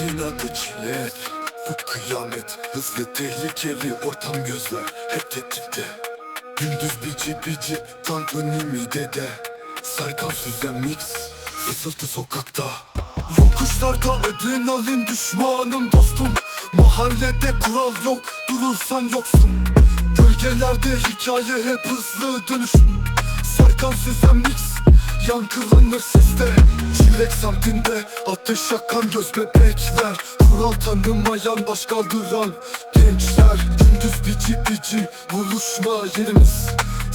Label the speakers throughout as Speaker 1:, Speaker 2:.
Speaker 1: inadı çilet Bu kıyamet hızlı tehlikeli ortam gözler. Hep tetikte. Gündüz bici bici tankını midede Sarkan süzen mix Fısıltı sokakta. Yokuşlarda adrenalin düşmanım dostum. Mahallede kural yok durursan yoksun. Bölgelerde hikaye hep hızlı dönüşüm. Sarkan süzen mix Yankılanır seste Çilek semtinde ateş yakan göz bebekler. Kural tanımayan baş kaldıran gençler. Gündüz bici bici buluşma yerimiz.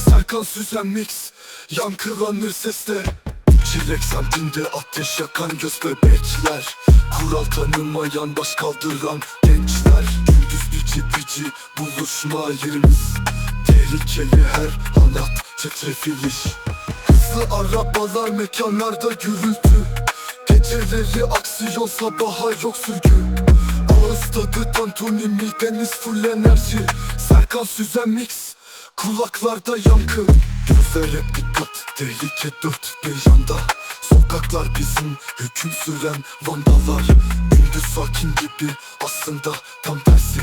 Speaker 1: Serkan Süzen Mix Yankılanır seste. Çilek semtinde ateş yakan göz bebekler. Kural tanımayan baş kaldıran gençler. Gündüz bici bici buluşma yerimiz. Tehlikeli her hayat çetrefilli Hızlı arabalar mekanlarda gürültü. Geceleri aksiyon sabaha yok sürgü. Ağız tadı tantuni mideniz full enerji. Serkan Süzen mix Kulaklarda yankı. Gözlere dikkat Tehlike dört bir yanda Sokaklar bizim hüküm süren vandalar. Gündüz sakin gibi aslında tam tersi.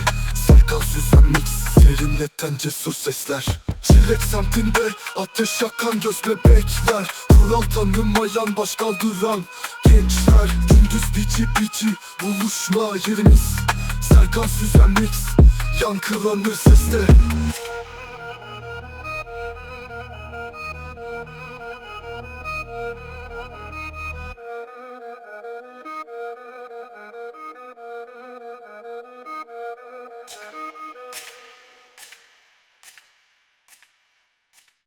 Speaker 1: Serkan Süzen mix Serinleten cesur sesler Çilek semtinde ateş yakan göz bebekler. Kural tanımayan baş kaldıran gençler. Gündüz bici bici buluşma yerimiz. Serkan Süzen mix Yankılanır sesle